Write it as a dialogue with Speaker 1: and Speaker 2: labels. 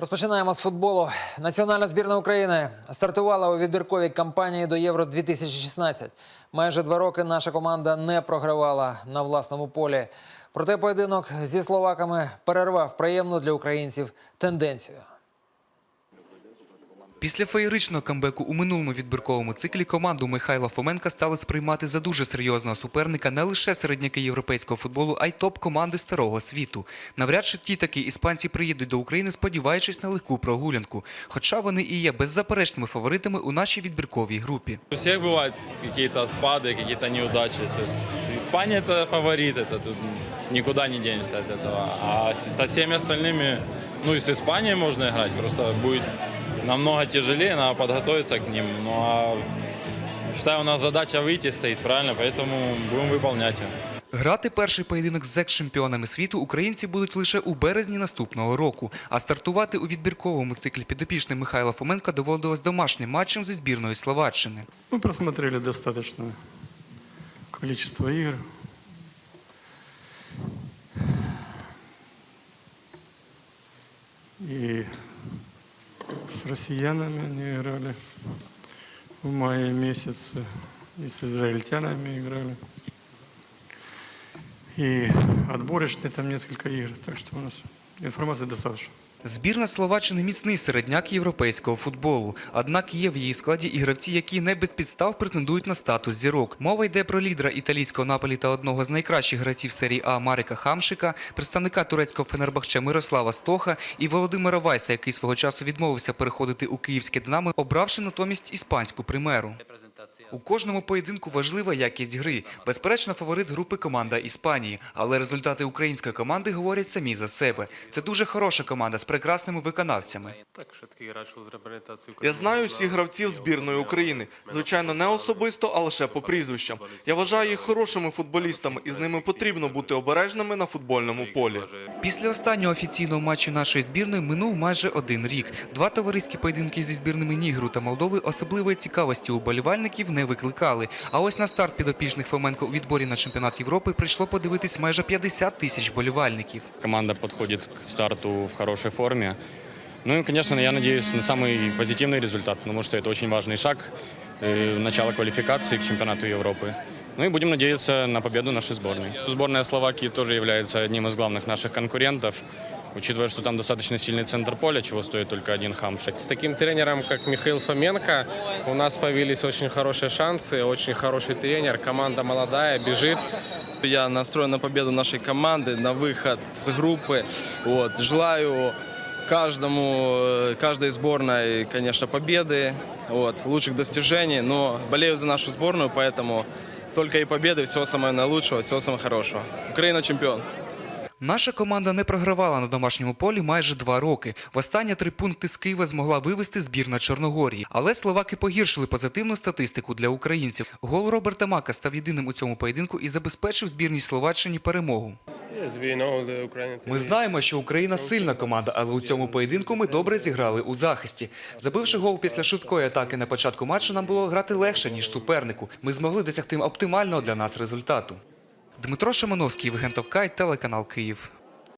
Speaker 1: Розпочинаємо з футболу. Національна збірна України стартувала у відбірковій кампанії до Євро 2016. Майже два роки наша команда не програвала на власному полі. Проте поєдинок зі словаками перервав приємну для українців тенденцію.
Speaker 2: Після феєричного камбеку у минулому відбірковому циклі команду Михайла Фоменка стали сприймати за дуже серйозного суперника не лише середняки європейського футболу, а й топ-команди старого світу. Навряд чи ті такі іспанці приїдуть до України, сподіваючись на легку прогулянку. Хоча вони і є беззаперечними фаворитами у нашій відбірковій групі.
Speaker 3: У всех бывают какие-то спады, какие-то неудачи. То есть Испания это фаворит, это тут никуда не денешься от этого. А с- со всеми остальными, ну и с Испанией можно играть, просто будет намного тяжелее, надо подготовиться к ним. Ну а считаю, у нас задача выйти стоит, правильно, поэтому будем выполнять ее.
Speaker 2: Грати перший поєдинок з екс-чемпіонами світу українці будуть лише у березні наступного року. А стартувати у відбірковому циклі підопічним Михайла Фоменка доводилось домашнім матчем зі збірною Словаччини.
Speaker 4: Мы просмотрели достаточное количество игр. И с россиянами они играли в мае месяце, и с израильтянами играли. И отборочные там несколько игр, так что у нас информации достаточно.
Speaker 2: Збірна Словаччини міцний середняк європейського футболу. Однак є в її складі і гравці, які не без підстав претендують на статус зірок. Мова йде про лідера італійського наполі та одного з найкращих гравців серії А Марика Хамшика, представника турецького Фенербахче Мирослава Стоха і Володимира Вайса, який свого часу відмовився переходити у київське Динамо, обравши натомість іспанську примеру. У кожному поєдинку важлива якість гри. Безперечно, фаворит групи команда Іспанії, але результати української команди говорять самі за себе. Це дуже хороша команда з прекрасними виконавцями.
Speaker 5: Я знаю всіх гравців збірної України. Звичайно, не особисто, а лише по прізвищам. Я вважаю їх хорошими футболістами, і з ними потрібно бути обережними на футбольному полі.
Speaker 2: Після останнього офіційного матчу нашої збірної минув майже один рік. Два товариські поєдинки зі збірними Нігру та Молдови особливої цікавості у болівальників не викликали. А ось на старт підопічних Фоменко у відборі на чемпіонат Європи прийшло подивитись майже 50 тисяч болівальників.
Speaker 6: Команда подходит к старту в хорошей форме. Ну и, конечно, я надеюсь на самый позитивный результат, потому что это очень важный шаг, э, начало квалификации к чемпионату Европы. Ну и будем надеяться на победу нашей сборной. Сборная Словакии тоже является одним из главных наших конкурентов, учитывая, что там достаточно сильный центр поля, чего стоит только один хамшик.
Speaker 7: С таким тренером, как Михаил Фоменко, у нас появились очень хорошие шансы, очень хороший тренер, команда молодая, бежит.
Speaker 8: Я настроен на победу нашей команды, на выход с группы. Вот. Желаю каждому, каждой сборной, конечно, победы, вот, лучших достижений, но болею за нашу сборную, поэтому только и победы, всего самого наилучшего, всего самого хорошего. Украина чемпион.
Speaker 2: Наша команда не програвала на домашньому полі майже два роки. Востаннє три пункти з Києва змогла вивести збірна Чорногорії. Але словаки погіршили позитивну статистику для українців. Гол Роберта Мака став єдиним у цьому поєдинку і забезпечив збірній Словаччині перемогу. Ми знаємо, що Україна сильна команда, але у цьому поєдинку ми добре зіграли у захисті. Забивши гол після швидкої атаки на початку матчу, нам було грати легше ніж супернику. Ми змогли досягти оптимального для нас результату. Дмитро Шимановський, Євген Товкай, телеканал Київ.